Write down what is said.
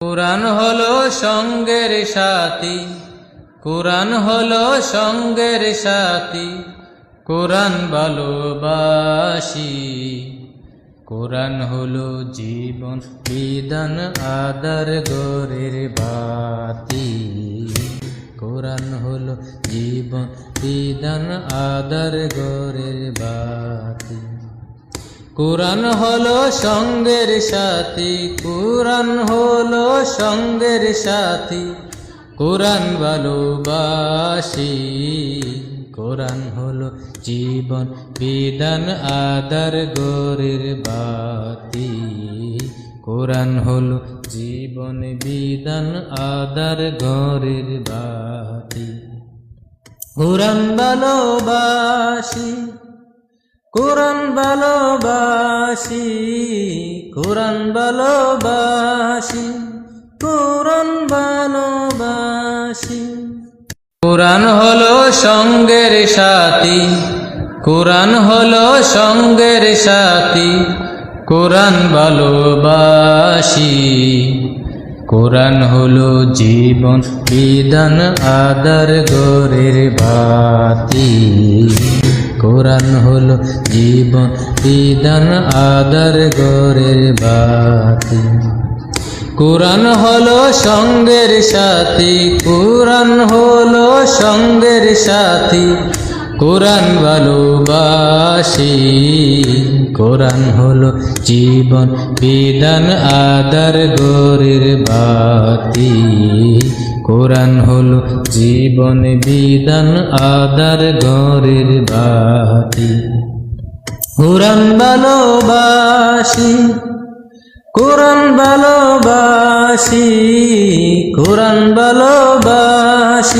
কোরআন হলো সঙ্গের সাথী। কোরআন হলো সঙ্গের সাথী। কোরআন ভালোবাসি। কোরআন হলো জীবন বিধান আদার, গরের বাতি। কোরআন হলো জীবন বিধান আদার, গরের বাতি। কোরআন হলো সঙ্গের সাথী, কোরআন হলো সঙ্গের সাথী। কোরআন ভালোবাসি, কোরআন হলো জীবন, বিধান, আদার, গরের বাতি। কোরআন হলো জীবন, বিধান, আদার ঘরের বাতি। কোরআন ভালোবাসি কোরআন ভালোবাসি কোরআন ভালোবাসি কোরআন ভালোবাসি। কোরআন হলো সঙ্গের সাথী, কোরআন হলো সঙ্গের সাথী, কোরআন ভালোবাসি। কোরআন হলো জীবন, বিধান, আদার, গরের বাতি। কোরআন হলো জীবন, বিধান, আদার, গরের বাতি। কোরআন হলো সঙ্গের সাথী কোরআন হলো সঙ্গের সাথী। কোরআন ভালোবাসি কোরআন হলো জীবন, বিধান, আদার, গরের বাতি। কোরআন হল জীবন বিধান আদার ঘরের বাতি। কোরআন ভালোবাসি কোরআন ভালোবাসি কোরআন ভালোবাসি।